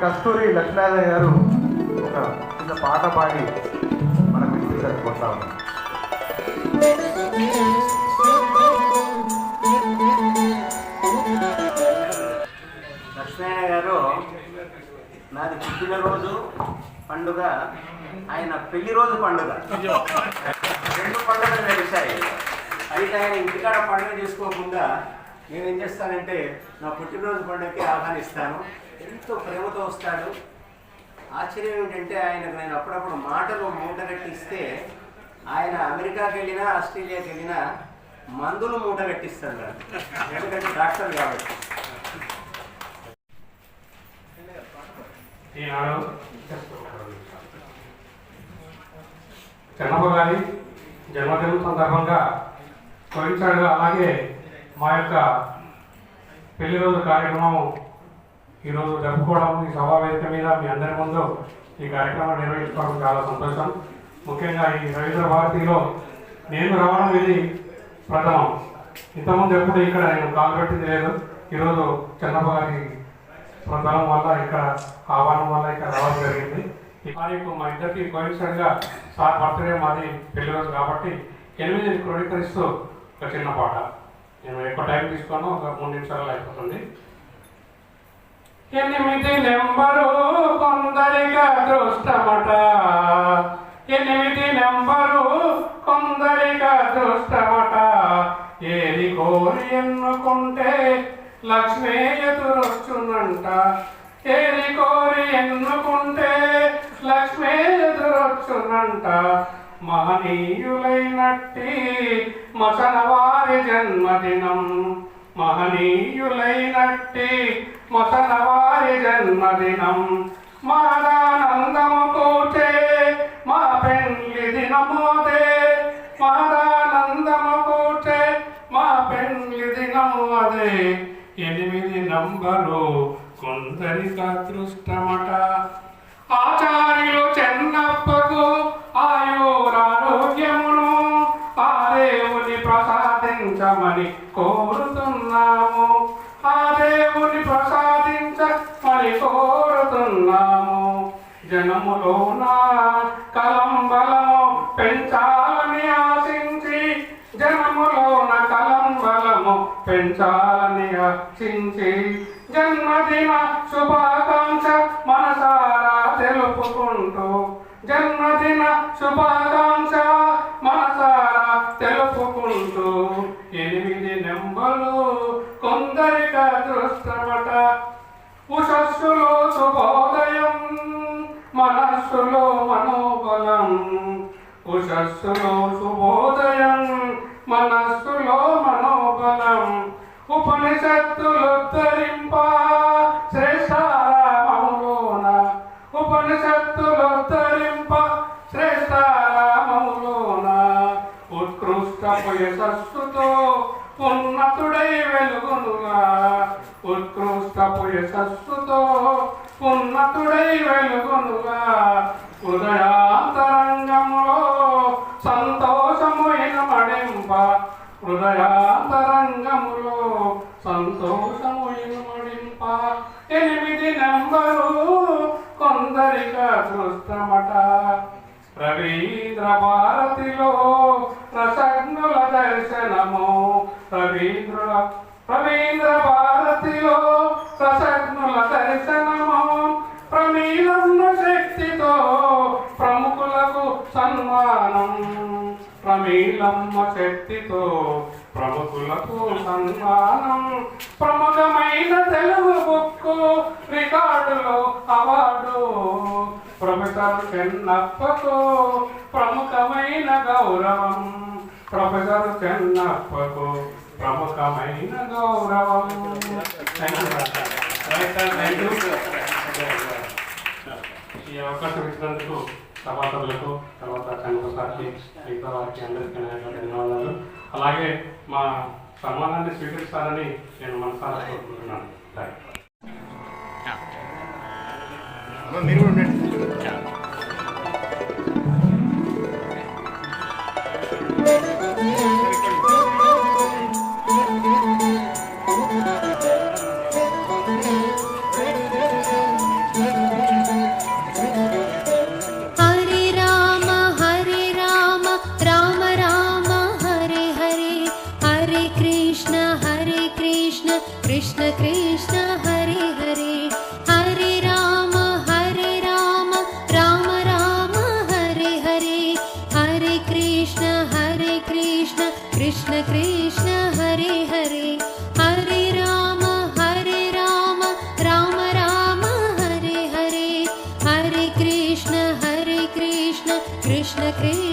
కస్తూరి లక్ష్మీనారాయణ గారు ఒక చిన్న పాట పాడి మనకు వినిపించకపోతా ఉన్నారు లక్ష్మీనారాయణ గారు నాది పుట్టినరోజు పండుగ ఆయన పెళ్ళి రోజు పండుగ. రెండు పండుగలు నడిచాయి అయితే ఆయన ఇంటికాడ పండుగ చేసుకోకుండా నేనేం చేస్తానంటే నా పుట్టినరోజు పండుగకి ఆహ్వానిస్తాను. ఎంతో ప్రేమతో వస్తాడు. ఆశ్చర్యం ఏంటంటే ఆయనకు నేను అప్పుడప్పుడు మాటలు మూటగట్టిస్తే ఆయన అమెరికాకి వెళ్ళినా ఆస్ట్రేలియాకి వెళ్ళినా మందులు మూటగట్టిస్తాడు నాకు. ఎందుకంటే డాక్టర్ కాబట్టి. ఈనాడు చెన్నప్ప గారి జన్మదినం సందర్భంగా కోయించాడుగా అలాగే మా యొక్క పెళ్ళి రోజు కార్యక్రమం ఈరోజు జరుపుకోవడం ఈ సభా మీద మీ అందరి ముందు ఈ కార్యక్రమం నిర్వహించుకోవడం చాలా సంతోషం. ముఖ్యంగా ఈ రవీంద్ర భారతిలో నేను రావడం ఇది ప్రథమం. ఇంతకుముందు ఎప్పుడు ఇక్కడ నేను కాలు పెట్టింది లేదు. ఈరోజు చెన్నప్ప గారి వల్ల ఇక్కడ ఆహ్వానం వల్ల ఇక్కడ రావడం జరిగింది. ఈ తారీఖు మా ఇద్దరికి కోయిన్సైడ్ సార్ బర్త్డే మాది పెళ్ళి రోజు కాబట్టి ఎనిమిది క్రోడీకరిస్తూ ఒక చిన్న పాట. నేను ఎక్కువ టైం తీసుకోను ఒక మూడు నిమిషాలు అయిపోతుంది. ఎనిమిది నెంబరు కొందరిగా అదృష్టమట. ఎనిమిది నెంబరు కొందరిగా అదృష్టమట. ఏది కోరి ఎన్నుకుంటే లక్ష్మీ ఎదురొచ్చునంట. ఏది కోరి ఎన్నుకుంటే లక్ష్మీ ఎదురొచ్చునంట. మహనీయులైనట్టి మసనవారి జన్మదినం. మహనీయులైనట్టి మసనవారి జన్మదినం. మాదానందము మా పెళ్ళి దినమోదే. మాదానందము మా పెళ్ళి దినమోదే. ఎనిమిది నంబరు కొందరికి అదృష్టమట. ఆచార్యులు చెన్నప్పకు ఆయురారోగ్యమును ఆ దేవుని ప్రసాదించమని కో రంగములోన కలం బలము పెంచాలని ఆశించి జనములోన కలంబలము పెంచాలని ఆశించి జన్మదిన శుభాకాంక్ష మనసారా తెలుపుకుంటూ జన్మదిన శుభాకాంక్ష మనస్సులో మనోబలం ఉషస్సులో శుభోదయం మనస్సులో మనోబలం ఉపనిషత్తులు ధరింప శ్రేష్టారామములోన ఉపనిషత్తులు ధరింప శ్రేష్టారామములోన ఉత్కృష్ట యశస్సుతో ఉన్నతుడై వెలుగునుగా ఉత్కృష్టపు యశస్సుతో ఉన్నతుడై వెలుగునుగా హృదయాంతరంగములో సంతోషమైన మడింప హృదయాంతరంగములో సంతోషమైన మడింప ఎనిమిది నెంబరు కొందరిక దృష్టమట రవీంద్ర భారతిలో రసజ్ఞుల దర్శనము రవీంద్రుల రవీంద్ర భారతిలో రసజ్ఞుల నీలమ్మ శక్తితో ప్రముఖులకు సన్మానం. ప్రముఖమైన తెలుగు బుక్కు రికార్డులో అవార్డు ప్రొఫెసర్ చెన్నప్పతో ప్రముఖమైన గౌరవం. ప్రొఫెసర్ చెన్నప్పకు ప్రముఖమైన గౌరవం. థ్యాంక్ యూ ఈ అవకాశం ఇచ్చినందుకు సభాసభులకు తర్వాత చంద్రసారికి మిగతా వారికి అందరికీ ధన్యవాదాలు. అలాగే మా సన్మానాన్ని స్వీకరిస్తారని నేను మనసారా కోరుకుంటున్నాను. థ్యాంక్ యూ మీరు कृष्ण कृष्ण हरे हरे। हरे राम हरे राम। राम राम हरे हरे। हरे कृष्ण हरे कृष्ण। कृष्ण कृष्ण हरे हरे। हरे राम हरे राम। राम राम हरे हरे। हरे कृष्ण हरे कृष्ण। कृष्ण कृष्ण